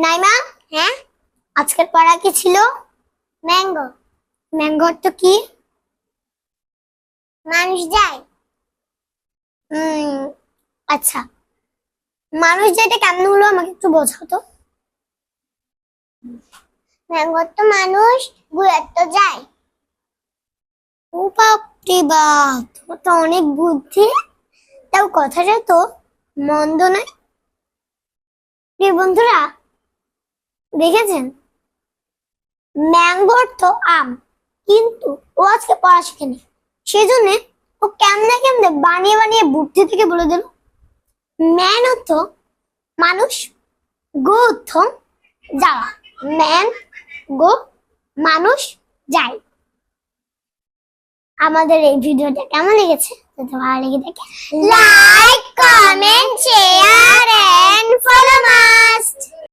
নাইমা? হ্যাঁ? আজকের পড়া কি ছিল? ম্যাঙ্গো। ম্যাঙ্গো অর্থ কি? মানুষ যায়। উম, আচ্ছা। মানুষ যেটা কেমন হলো আমাকে একটু বোঝাও তো। ম্যাঙ্গো তো মানুষ গুড়ার তো যায়। ও বাপরে বাপ তোমার তো অনেক বুদ্ধি। তাও কথাটা তো মন্দ নয়। বন্ধুরা দেখেছেন? ম্যাঙ্গো অর্থ আম, কিন্তু ও আজকে পড়া শিখেনি। সেজন্য ও কেমনে কেমনে বানিয়ে বানিয়ে বুদ্ধি থেকে বলে দিল, ম্যান অর্থ মানুষ, গো অর্থ যাওয়া। ম্যান, গো, মানুষ যায় আমাদের এই ভিডিওটা কেমন লেগেছে? যদি ভালো লেগে থাকে লাইক কমেন্ট